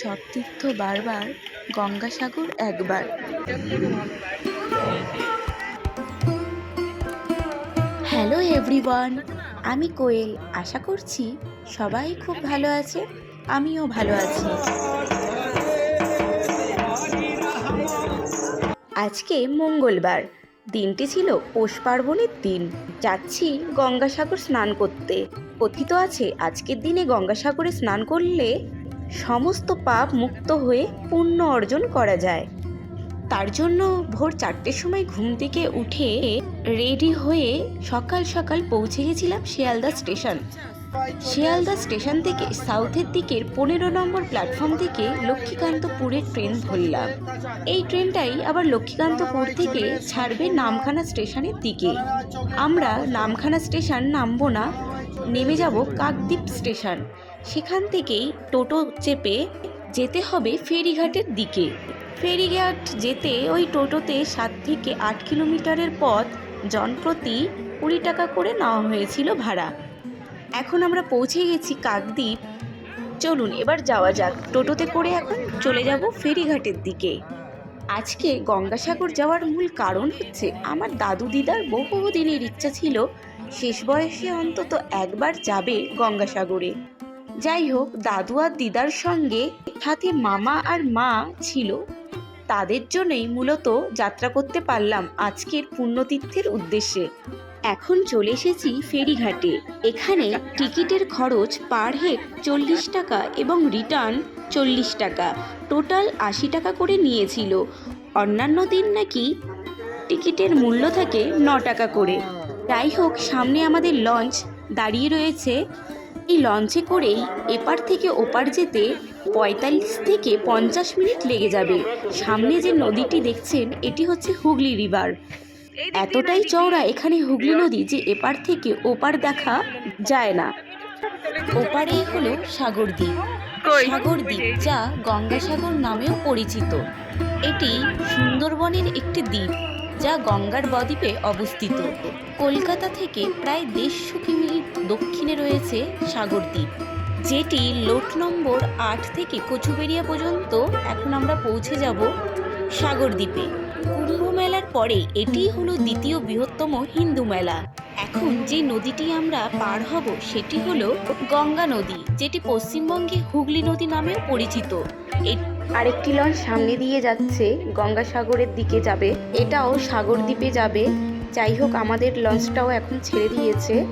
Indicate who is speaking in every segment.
Speaker 1: সব তীর্থ বারবার গঙ্গাসাগর একবার। হ্যালো এভরিওয়ান, আমি কোয়েল। আশা করছি সবাই খুব ভালো আছে, আমিও ভালো আছি। আজকে মঙ্গলবার, দিনটি ছিল পৌষ পার্বণের দিন। যাচ্ছি গঙ্গাসাগর স্নান করতে। কথিত আছে, আজকের দিনে গঙ্গাসাগরে স্নান করলে সমস্ত পাপ মুক্ত হয়ে পুণ্য অর্জন করা যায়। তার জন্য ভোর চারটের সময় ঘুম থেকে উঠে রেডি হয়ে সকাল সকাল পৌঁছে গেছিলাম শিয়ালদা স্টেশন। শিয়ালদা স্টেশন থেকে সাউথের দিকের পনেরো নম্বর প্ল্যাটফর্ম থেকে লক্ষ্মীকান্তপুরের ট্রেন ধরলাম। এই ট্রেনটাই আবার লক্ষ্মীকান্তপুর থেকে ছাড়বে নামখানা স্টেশনের দিকে। আমরা নামখানা স্টেশন নামবো না, নেমে যাব কাকদ্বীপ স্টেশন। সেখান থেকেই টোটো চেপে যেতে হবে ফেরিঘাটের দিকে। ফেরিঘাট যেতে ওই টোটোতে সাত থেকে আট কিলোমিটারের পথ জনপ্রতি কুড়ি টাকা করে নেওয়া হয়েছিল ভাড়া। এখন আমরা পৌঁছে গেছি কাকদ্বীপ। চলুন, এবার যাওয়া যাক। টোটোতে করে এখন চলে যাব ফেরিঘাটের দিকে। আজকে গঙ্গাসাগর যাওয়ার মূল কারণ হচ্ছে, আমার দাদু দিদার বহু দিনের ইচ্ছা ছিল শেষ বয়সে অন্তত একবার যাবে গঙ্গাসাগরে। যাই হোক দাদু আর দিদার সঙ্গে সাথে মামা আর মা ছিল। তাদের জন্যই মূলত যাত্রা করতে পারলাম আজকের পুণ্যতীর্থের উদ্দেশ্যে। এখন চলে এসেছি ফেরিঘাটে। এখানে টিকিটের খরচ পার হেড চল্লিশ টাকা এবং রিটার্ন চল্লিশ টাকা। টোটাল আশি টাকা করে নিয়েছিল। অন্যান্য দিন নাকি টিকিটের মূল্য থাকে ন টাকা করে। যাই হোক সামনে আমাদের লঞ্চ। দাঁড়িয়ে রয়েছে এই লঞ্চে করেই এপার থেকে ওপার যেতে পঁয়তাল্লিশ থেকে পঞ্চাশ মিনিট লেগে যাবে। সামনে যে নদীটি দেখছেন এটি হচ্ছে হুগলি রিভার এতটাই চওড়া এখানে হুগলি নদী যে এপার থেকে ওপার দেখা যায় না। ওপারেই হলো সাগরদ্বীপ সাগরদ্বীপ যা গঙ্গাসাগর নামেও পরিচিত। এটি সুন্দরবনের একটি দ্বীপ। যা গঙ্গার বদ্বীপে অবস্থিত। কলকাতা থেকে প্রায় দেড়শো কিমি দক্ষিণে রয়েছে সাগরদ্বীপ যেটি লোট নম্বর আট থেকে কচুবেরিয়া পর্যন্ত এখন আমরা পৌঁছে যাব সাগরদ্বীপে কুম্ভ মেলার পরে এটিই হলো দ্বিতীয় বৃহত্তম হিন্দু মেলা। এখন যে নদীটি আমরা পার হব সেটি হলো গঙ্গা নদী, যেটি পশ্চিমবঙ্গে হুগলি নদী নামেও পরিচিত। আরেকটি লঞ্চ সামনে দিয়ে যাচ্ছে, গঙ্গাসাগরের দিকে যাবে। এটাও সাগর দ্বীপে যাবে। যাই হোক, আমাদের লঞ্চটাও এখন ছেড়ে দিয়েছে।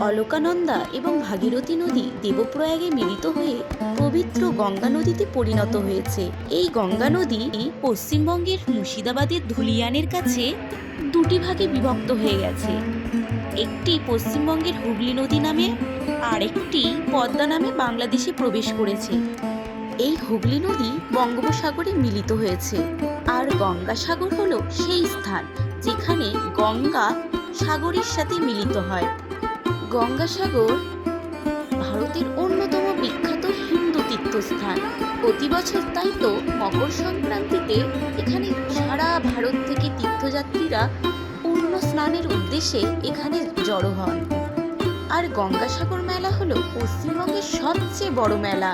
Speaker 1: অলকানন্দা এবং ভাগীরথী নদী দেবপ্রয়াগে মিলিত হয়ে পবিত্র গঙ্গা নদীতে পরিণত হয়েছে। এই গঙ্গা নদী পশ্চিমবঙ্গের মুর্শিদাবাদের ধুলিয়ানের কাছে দুটি ভাগে বিভক্ত হয়ে গেছে। একটি পশ্চিমবঙ্গের হুগলি নদী নামে আর একটি পদ্মা নামে বাংলাদেশে প্রবেশ করেছে। এই হুগলি নদী বঙ্গোপসাগরে মিলিত হয়েছে। আর গঙ্গাসাগর হল সেই স্থান যেখানে গঙ্গা সাগরের সাথে মিলিত হয়। গঙ্গাসাগর ভারতের অন্যতম বিখ্যাত হিন্দু তীর্থস্থান। প্রতি বছর তাই তো মকর সংক্রান্তিতে এখানে সারা ভারত থেকে তীর্থযাত্রীরা পূর্ণ স্নানের উদ্দেশ্যে এখানে জড়ো হন। আর গঙ্গাসাগর মেলা হলো পশ্চিমবঙ্গের সবচেয়ে বড় মেলা।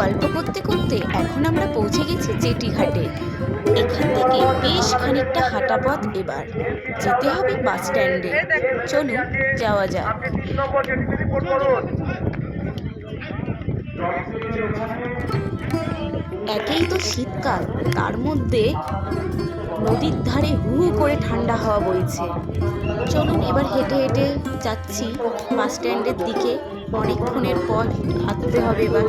Speaker 1: গল্প করতে করতে এখন আমরা পৌঁছে গেছি জেটি ঘাটে এখান থেকে বেশ খানিকটা হাঁটা পথ এবার। যেতে হবে বাস স্ট্যান্ডে। চলুন, যাওয়া যাক। একেই তো শীতকাল, তার মধ্যে নদীর ধারে হু করে ঠান্ডা হাওয়া বইছে। চলুন এবার হেঁটে হেঁটে যাচ্ছি বাস স্ট্যান্ডের দিকে। অনেকক্ষণের পর হাঁটতে হবে এবার।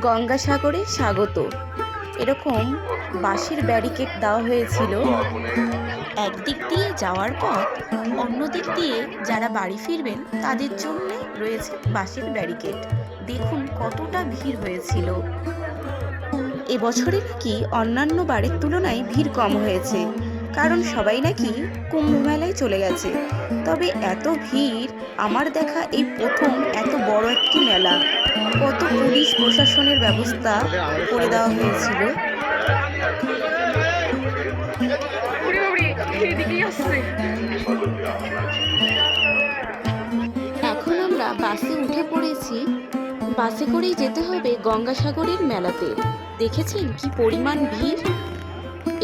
Speaker 1: গঙ্গাসাগরে স্বাগত। এরকম বাঁশের ব্যারিকেড দেওয়া হয়েছিল। একদিক দিয়ে যাওয়ার পথ অন্য দিক দিয়ে যারা বাড়ি ফিরবেন, তাদের জন্য রয়েছে বাঁশের ব্যারিকেড। দেখুন কতটা ভিড় হয়েছিল। এবছরে নাকি অন্যান্য বারের তুলনায় ভিড় কম হয়েছে? কারণ সবাই নাকি কুম্ভ মেলায় চলে গেছে। তবে এত ভিড়, আমার দেখা এই প্রথম এত বড় একটি মেলা। কত পুলিশ প্রশাসনের ব্যবস্থা করে দেওয়া হয়েছিল।
Speaker 2: এখন আমরা বাসে উঠে পড়েছি।
Speaker 1: বাসে করেই যেতে হবে গঙ্গাসাগরের মেলাতে। দেখেছেন কি পরিমাণ ভিড়?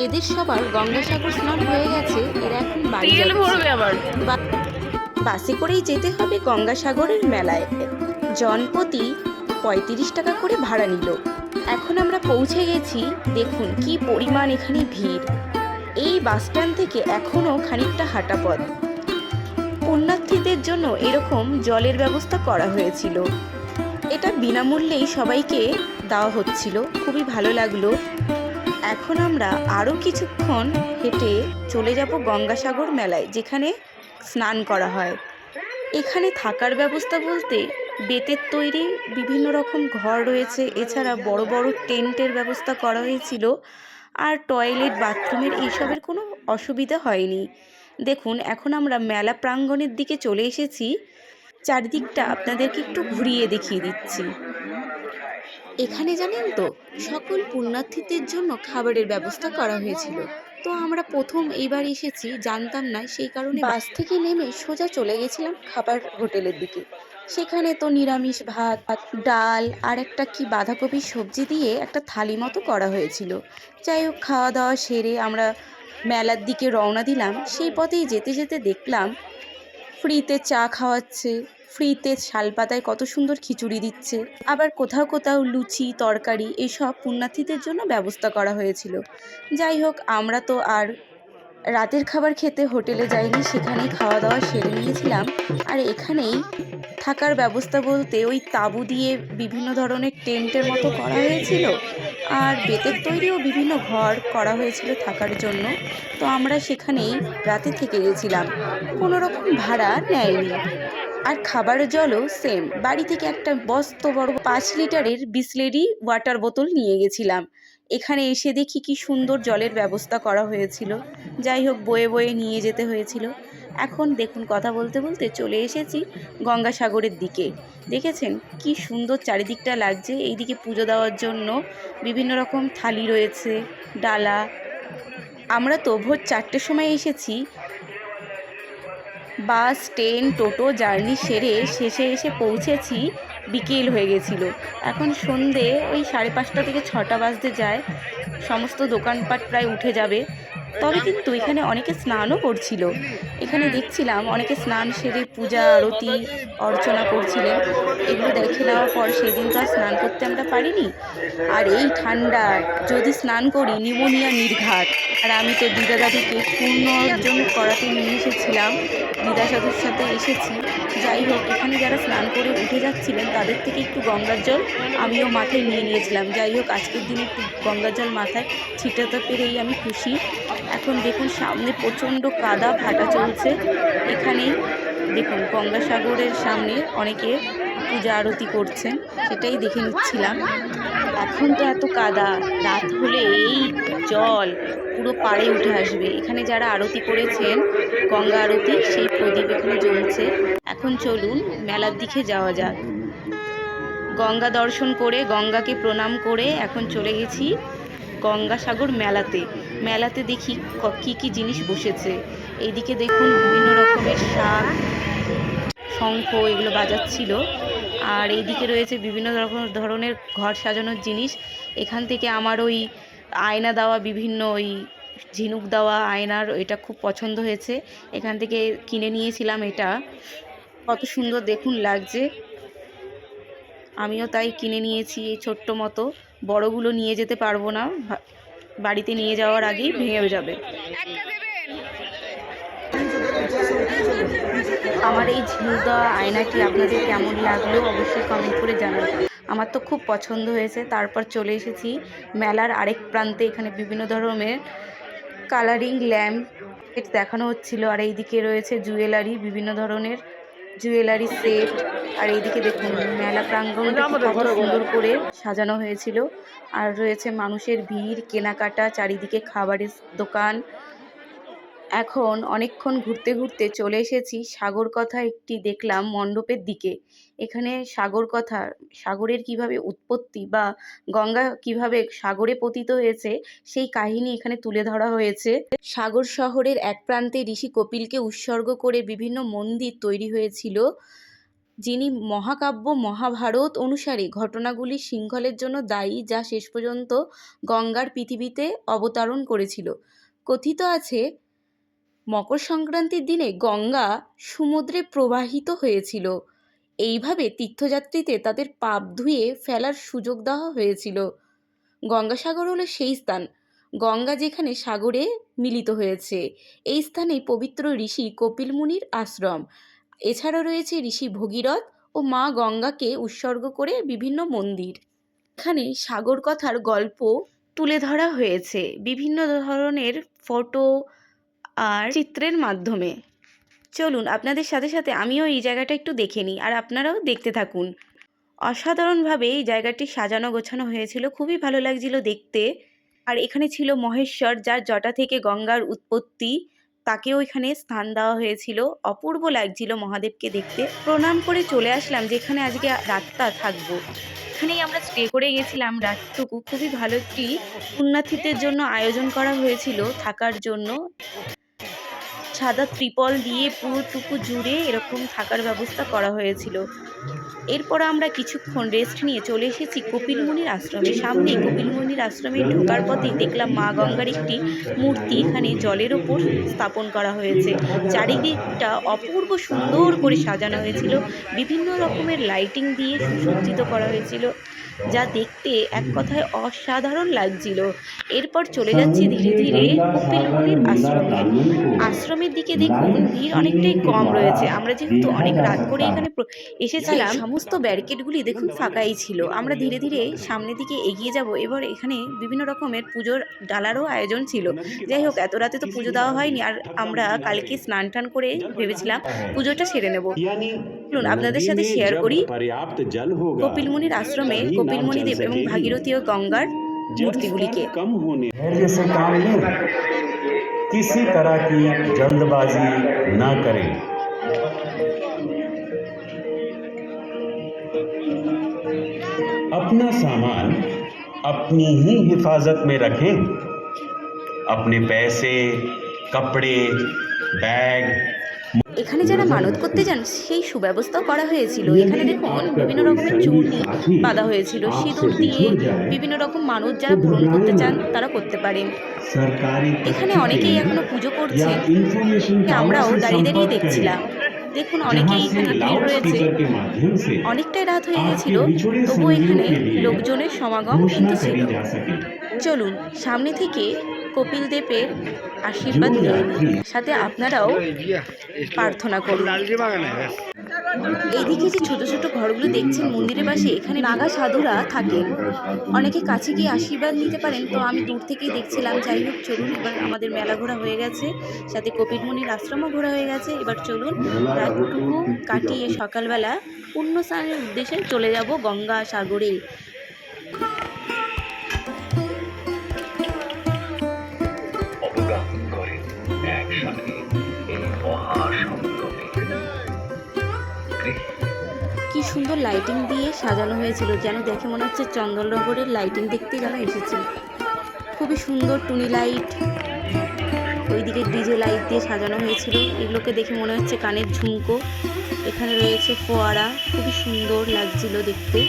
Speaker 1: এদের সবার গঙ্গাসাগর স্নান হয়ে গেছে এরা এখন বাড়ি
Speaker 2: তেল ভরবে আবার।
Speaker 1: বাসে করেই যেতে হবে গঙ্গাসাগরের মেলায়। জনপ্রতি পঁয়ত্রিশ টাকা করে ভাড়া নিল। এখন আমরা পৌঁছে গেছি দেখুন কি পরিমাণ এখানে ভিড়। এই বাস স্ট্যান্ড থেকে এখনও খানিকটা হাঁটা পথ। পুণ্যার্থীদের জন্য এরকম জলের ব্যবস্থা করা হয়েছিল। এটা বিনামূল্যেই সবাইকে দেওয়া হচ্ছিল। খুবই ভালো লাগল। এখন আমরা আরও কিছুক্ষণ হেঁটে চলে যাব গঙ্গাসাগর মেলায়, যেখানে স্নান করা হয়। এখানে থাকার ব্যবস্থা বলতে বেতের তৈরি বিভিন্ন রকম ঘর রয়েছে, এছাড়া বড় বড় টেন্টের ব্যবস্থা করা হয়েছিল, আর টয়লেট, বাথরুমের এইসবের কোনো অসুবিধা হয়নি। দেখুন, এখন আমরা মেলা প্রাঙ্গণের দিকে চলে এসেছি। চারিদিকটা আপনাদেরকে একটু ঘুরিয়ে দেখিয়ে দিচ্ছি। এখানে জানেন তো, সকল পুণ্যার্থীদের জন্য খাবারের ব্যবস্থা করা হয়েছিল। তো আমরা প্রথম এইবার এসেছি, জানতাম না সেই কারণে বাস থেকে নেমে সোজা চলে গেছিলাম খাবার হোটেলের দিকে। সেখানে তো নিরামিষ ভাত, ডাল আর একটা কি বাঁধাকপির সবজি দিয়ে একটা থালি মতো করা হয়েছিল। যাই হোক খাওয়া দাওয়া সেরে আমরা মেলার দিকে রওনা দিলাম। সেই পথেই যেতে যেতে দেখলাম, ফ্রিতে চা খাওয়াচ্ছে। ফ্রিতে শালপাতায় কত সুন্দর খিচুড়ি দিচ্ছে। আবার কোথাও কোথাও লুচি, তরকারি এসব পুণ্যার্থীদের জন্য ব্যবস্থা করা হয়েছিল। যাই হোক, আমরা তো আর রাতের খাবার খেতে হোটেলে যাইনি সেখানেই খাওয়া দাওয়া সেরে নিয়েছিলাম। আর এখানেই থাকার ব্যবস্থা বলতে ওই তাঁবু দিয়ে বিভিন্ন ধরনের টেন্টের মতো করা হয়েছিল। আর বেতের তৈরিও বিভিন্ন ঘর করা হয়েছিল থাকার জন্য। তো আমরা সেখানেই রাতে থেকে গেছিলাম। কোনো রকম ভাড়া নেয়নি। আর খাবার জলও সেম বাড়ি থেকে একটা বস্ত বড় পাঁচ লিটারের বিসলেরি ওয়াটার বোতল নিয়ে গেছিলাম। এখানে এসে দেখি কি সুন্দর জলের ব্যবস্থা করা হয়েছিল। যাই হোক, বয়ে বয়ে নিয়ে যেতে হয়েছিল। এখন দেখুন, কথা বলতে বলতে চলে এসেছি গঙ্গাসাগরের দিকে। দেখেছেন? কি সুন্দর চারিদিকটা লাগছে। এইদিকে পুজো দেওয়ার জন্য বিভিন্ন রকম থালি রয়েছে, ডালা। আমরা তো ভোর চারটের সময় এসেছি। বাস, ট্রেন, টোটো জার্নি সেরে শেষে এসে পৌঁছেছি, বিকেল হয়ে গেছিল। এখন সন্ধে, ওই সাড়ে পাঁচটা থেকে ছটা বাজতে যায়। সমস্ত দোকানপাট প্রায় উঠে যাবে। তবে কিন্তু এখানে অনেকে স্নানও করছিল। এখানে দেখছিলাম অনেকে স্নান সেরে পূজা, আরতি, অর্চনা করছিলেন। এগুলো দেখে নেওয়ার পর সেদিন তো আর স্নান করতে আমরা পারিনি। আর এই ঠান্ডায় যদি স্নান করি, নিমোনিয়া নির্ঘাত। আর আমি তো দিদা দাদিকে পূর্ণ অর্জন করাতে নিয়ে এসেছিলাম। দিদা সাধুর সাথে এসেছি। যাই হোক, এখানে যারা স্নান করে উঠে যাচ্ছিলেন, তাদের থেকে একটু গঙ্গার জল আমিও মাথায় নিয়ে নিয়েছিলাম। যাই হোক, আজকের দিনে একটু গঙ্গার জল মাথায় ছিটাতে পেরেই আমি খুশি। এখন দেখুন, সামনে প্রচণ্ড কাদা ভাটা চলছে। এখানেই দেখুন, গঙ্গাসাগরের সামনে অনেকে পূজা আরতি করছেন, সেটাই দেখে নিচ্ছিলাম। এখন তো এত কাদা। রাত হলে এই জল পুরো পাড়ে উঠে আসবে। এখানে যারা আরতি করেছেন, গঙ্গা আরতি, সেই প্রদীপ এখানে জ্বলছে। এখন চলুন মেলার দিকে যাওয়া যাক। গঙ্গা দর্শন করে, গঙ্গাকে প্রণাম করে এখন চলে গেছি গঙ্গাসাগর মেলাতে। মেলাতে দেখি কী কি জিনিস বসেছে। এইদিকে দেখুন বিভিন্ন রকমের শাক, শঙ্খ এগুলো বাজাচ্ছিল। আর এইদিকে রয়েছে বিভিন্ন রকম ধরনের ঘর সাজানোর জিনিস। এখান থেকে আমার ওই আয়না দেওয়া, বিভিন্ন ওই ঝিনুক দেওয়া, আয়নার এটা খুব পছন্দ হয়েছে। এখান থেকে কিনে নিয়েছিলাম এটা। কত সুন্দর দেখুন লাগছে। আমিও তাই কিনে নিয়েছি এই ছোট্ট মতো। বড়গুলো নিয়ে যেতে পারব না। বাড়িতে নিয়ে যাওয়ার আগেই ভেঙে যাবে। আমার এই ঝিনুক দেওয়া আয়নাটি আপনাদের কেমন লাগল অবশ্যই কমেন্ট করে জানাবেন। আমার তো খুব পছন্দ হয়েছে, তারপর চলে এসেছি মেলার আরেক প্রান্তে এখানে বিভিন্ন ধরনের কালারিং ল্যাম্প দেখানো হচ্ছিল। আর এইদিকে রয়েছে জুয়েলারি বিভিন্ন ধরনের জুয়েলারি সেট আর এইদিকে দেখুন, মেলা কত সুন্দর করে সাজানো হয়েছিল। আর রয়েছে মানুষের ভিড়, কেনাকাটা, চারিদিকে খাবারের দোকান। এখন অনেকক্ষণ ঘুরতে ঘুরতে চলে এসেছি সাগর কথা একটি দেখলাম মণ্ডপের দিকে। এখানে সাগর কথা সাগরের কীভাবে উৎপত্তি বা গঙ্গা কীভাবে সাগরে পতিত হয়েছে, সেই কাহিনী এখানে তুলে ধরা হয়েছে। সাগর শহরের এক প্রান্তে ঋষি কপিলকে উৎসর্গ করে বিভিন্ন মন্দির তৈরি হয়েছিল, যিনি মহাকাব্য মহাভারত অনুসারে ঘটনাগুলি শৃঙ্খলের জন্য দায়ী, যা শেষ পর্যন্ত গঙ্গার পৃথিবীতে অবতারণ করেছিল। কথিত আছে মকর সংক্রান্তির দিনে গঙ্গা সমুদ্রে প্রবাহিত হয়েছিল। এইভাবে তীর্থযাত্রীতে তাদের পাপ ধুয়ে ফেলার সুযোগ দেওয়া হয়েছিল। গঙ্গাসাগর হলো সেই স্থান। গঙ্গা যেখানে সাগরে মিলিত হয়েছে, এই স্থানে পবিত্র ঋষি কপিল মুনির আশ্রম। এছাড়া রয়েছে ঋষি ভগীরথ ও মা গঙ্গাকে উৎসর্গ করে বিভিন্ন মন্দির। এখানে সাগর কথার গল্প তুলে ধরা হয়েছে। বিভিন্ন ধরনের ফটো আর চিত্রের মাধ্যমে। চলুন, আপনাদের সাথে সাথে আমিও এই জায়গাটা একটু দেখে নিই আর আপনারাও দেখতে থাকুন। অসাধারণভাবে এই জায়গাটি সাজানো গোছানো হয়েছিল, খুবই ভালো লাগছিল দেখতে। আর এখানে ছিল মহেশ্বর, যার জটা থেকে গঙ্গার উৎপত্তি, তাকেও এখানে স্থান দেওয়া হয়েছিল। অপূর্ব লাগছিল মহাদেবকে দেখতে। প্রণাম করে চলে আসলাম, যেখানে আজকে রাতটা থাকব। এখানেই আমরা স্টে করে গেছিলাম রাতটুকু। খুবই ভালো একটি পুণ্যার্থীদের জন্য আয়োজন করা হয়েছিল থাকার জন্য। সাদা ত্রিপল দিয়ে পুরোটুকু জুড়ে এরকম থাকার ব্যবস্থা করা হয়েছিল। এরপর আমরা কিছুক্ষণ রেস্ট নিয়ে চলে এসেছি কপিল মুনির আশ্রমে। সামনে কপিল মুনির আশ্রমে ঢোকার পথেই দেখলাম মা গঙ্গার একটি মূর্তি এখানে জলের ওপর স্থাপন করা হয়েছে। চারিদিকটা অপূর্ব সুন্দর করে সাজানো হয়েছিল। বিভিন্ন রকমের লাইটিং দিয়ে সুসজ্জিত করা হয়েছিল। যা দেখতে এক কথায় অসাধারণ লাগছিল। এরপর চলে যাচ্ছি ধীরে ধীরে কপিল মুনির আশ্রমে। আশ্রমের দিকে দেখুন ভিড় অনেকটাই কম রয়েছে। আমরা যেহেতু অনেক রাত করে এখানে এসেছিলাম সমস্ত ব্যারিকেডগুলি দেখুন ফাঁকাই ছিল। আমরা ধীরে ধীরে সামনের দিকে এগিয়ে যাব। এবার এখানে বিভিন্ন রকমের পুজোর ডালারও আয়োজন ছিল। যাই হোক এত রাতে তো পুজো দেওয়া হয়নি। আর আমরা কালকে স্নান টান করে ভেবেছিলাম পুজোটা সেরে নেব।
Speaker 2: চলুন
Speaker 1: আপনাদের সাথে শেয়ার করি
Speaker 2: पर्याप्त जल होगा
Speaker 1: কপিলমুনির আশ্রমে কপিলমুনিদেব এবং ভাগীরথী ও গঙ্গার মূর্তিগুলিকে
Speaker 2: कम होने
Speaker 3: धैर्य से काम लें किसी तरह की जल्दबाजी न करें अपना सामान अपनी ही हिफाजत में रखें अपने पैसे कपड़े बैग
Speaker 1: এখানে যারা মানত করতে যান সেই সুব্যবস্থাও করা হয়েছিল। এখানে দেখুন বিভিন্ন রকমের চূর্ণি বাঁধা হয়েছিল সিঁদুর দিয়ে বিভিন্ন রকম মানত যারা পূরণ করতে চান তারা করতে পারেন। এখানে অনেকেই এখনও পুজো
Speaker 3: করছে
Speaker 1: আমরাও দাঁড়িয়ে দাঁড়িয়ে দেখছিলাম। দেখুন অনেকেই এখানে ভিড় রয়েছে। অনেকটাই রাত হয়ে গেছিল তবুও এখানে লোকজনের সমাগম কিন্তু ছিল। চলুন সামনে থেকে কপিল দেবের আশীর্বাদ নিয়ে সাথে আপনারাও প্রার্থনা করুন। এইদিকে যে ছোট ছোট ঘরগুলো দেখছেন, মন্দিরের পাশে, এখানে নাগা সাধুরা থাকেন অনেকে কাছে গিয়ে আশীর্বাদ নিতে পারেন, তো আমি দূর থেকেই দেখছিলাম। যাই হোক, চলুন, এবার আমাদের মেলা ঘোরা হয়ে গেছে। সাথে কপিল মুনির আশ্রমও ঘোরা হয়ে গেছে। এবার চলুন, রাতটুকু কাটিয়ে সকালবেলা পুণ্য স্নানের উদ্দেশ্যে চলে যাব গঙ্গা সাগরে। সুন্দর লাইটিং দিয়ে সাজানো হয়েছিল, যেন দেখে মনে হচ্ছে চন্দননগরের লাইটিং দেখতে যেন এসেছি। খুবই সুন্দর টুনি লাইট ওইদিকে ডিজে লাইট দিয়ে সাজানো হয়েছিল। এগুলোকে দেখে মনে হচ্ছে কানের ঝুমকো। এখানে রয়েছে ফোয়ারা, খুবই সুন্দর লাগছিল দেখতে।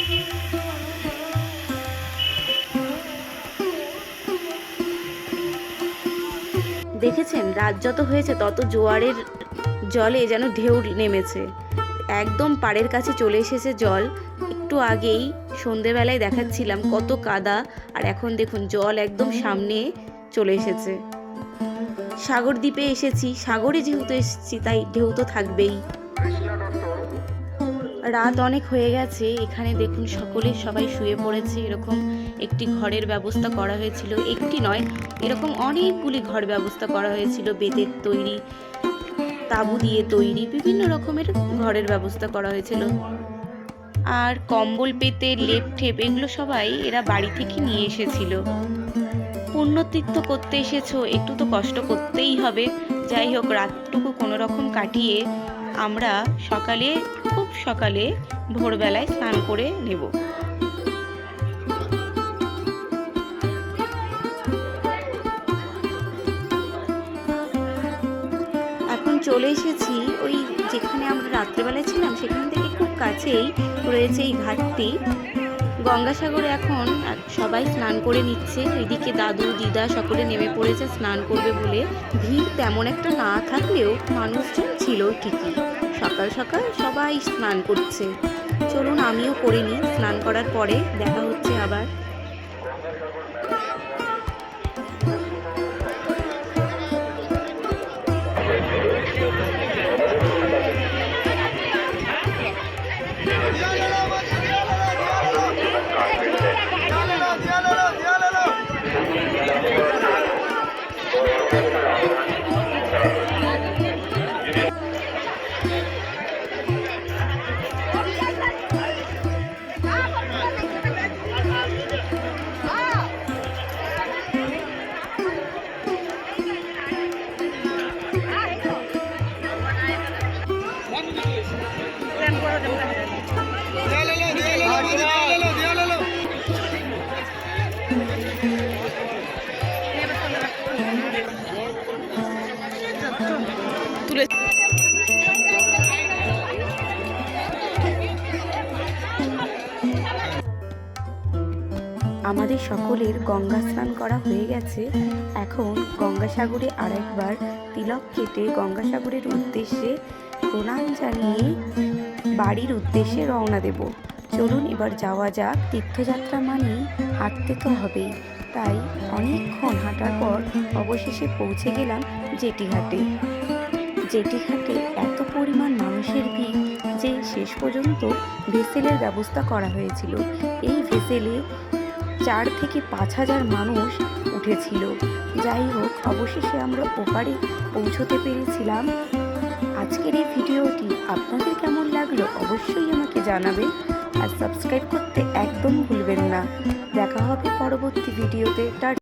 Speaker 1: দেখেছেন? রাত যত হয়েছে, তত জোয়ারের জলে যেন ঢেউ নেমেছে। একদম পাড়ের কাছে চলে এসেছে জল। একটু আগেই সন্ধেবেলায় দেখাচ্ছিলাম কত কাদা, আর এখন দেখুন জল একদম সামনে চলে এসেছে। সাগর দ্বীপে এসেছি। সাগরে যেহেতু এসেছি, তাই ঢেউ তো থাকবেই। রাত অনেক হয়ে গেছে। এখানে দেখুন সকলে সবাই শুয়ে পড়েছে। এরকম একটি ঘরের ব্যবস্থা করা হয়েছিল। একটি নয়, এরকম অনেকগুলি ঘর ব্যবস্থা করা হয়েছিল। বেতের তৈরি তাঁবু দিয়ে তৈরি বিভিন্ন রকমের ঘরের ব্যবস্থা করা হয়েছিল। আর কম্বল পেতে, লেপ ঠেপ এগুলো সবাই এরা বাড়ি থেকে নিয়ে এসেছিল। পুণ্যতীর্থ করতে এসেছ, একটু তো কষ্ট করতেই হবে। যাই হোক, রাতটুকু কোনো রকম কাটিয়ে আমরা সকালে, খুব সকালে ভোরবেলায় স্নান করে নেব। চলে এসেছি, ওই যেখানে আমরা রাত্রেবেলায় ছিলাম, সেখান থেকে খুব কাছেই রয়েছে এই ঘাটটি। গঙ্গাসাগরে এখন সবাই স্নান করে নিচ্ছে। এদিকে দাদু, দিদা সকলে নেমে পড়েছে স্নান করবে বলে। ভিড় তেমন একটা না থাকলেও মানুষজন ছিল ঠিকই। সকাল সকাল সবাই স্নান করছে। চলুন আমিও করে নিই, স্নান করার পরে দেখা হচ্ছে আবার। ¡Dale la আমাদের সকলের গঙ্গা স্নান করা হয়ে গেছে। এখন গঙ্গাসাগরে আরেকবার তিলক কেটে গঙ্গাসাগরের উদ্দেশ্যে প্রণাম জানিয়ে বাড়ির উদ্দেশ্যে রওনা দেব। চলুন এবার যাওয়া যাক। তীর্থযাত্রা মানেই হাঁটতে তো হবেই। তাই অনেকক্ষণ হাঁটার পর অবশেষে পৌঁছে গেলাম জেটিঘাটে। জেটিঘাটে এত পরিমাণ মানুষের ভিড় যে শেষ পর্যন্ত ভেসেলের ব্যবস্থা করা হয়েছিল। এই ভেসেলে চার থেকে পাঁচ হাজার মানুষ উঠেছিল। যাই হোক, অবশেষে আমরা ওপারে পৌঁছতে পেরেছিলাম। আজকের এই ভিডিওটি আপনাদের কেমন লাগল অবশ্যই আমাকে জানাবেন। আর সাবস্ক্রাইব করতে একদম ভুলবেন না। দেখা হবে পরবর্তী ভিডিওতে। টাটা।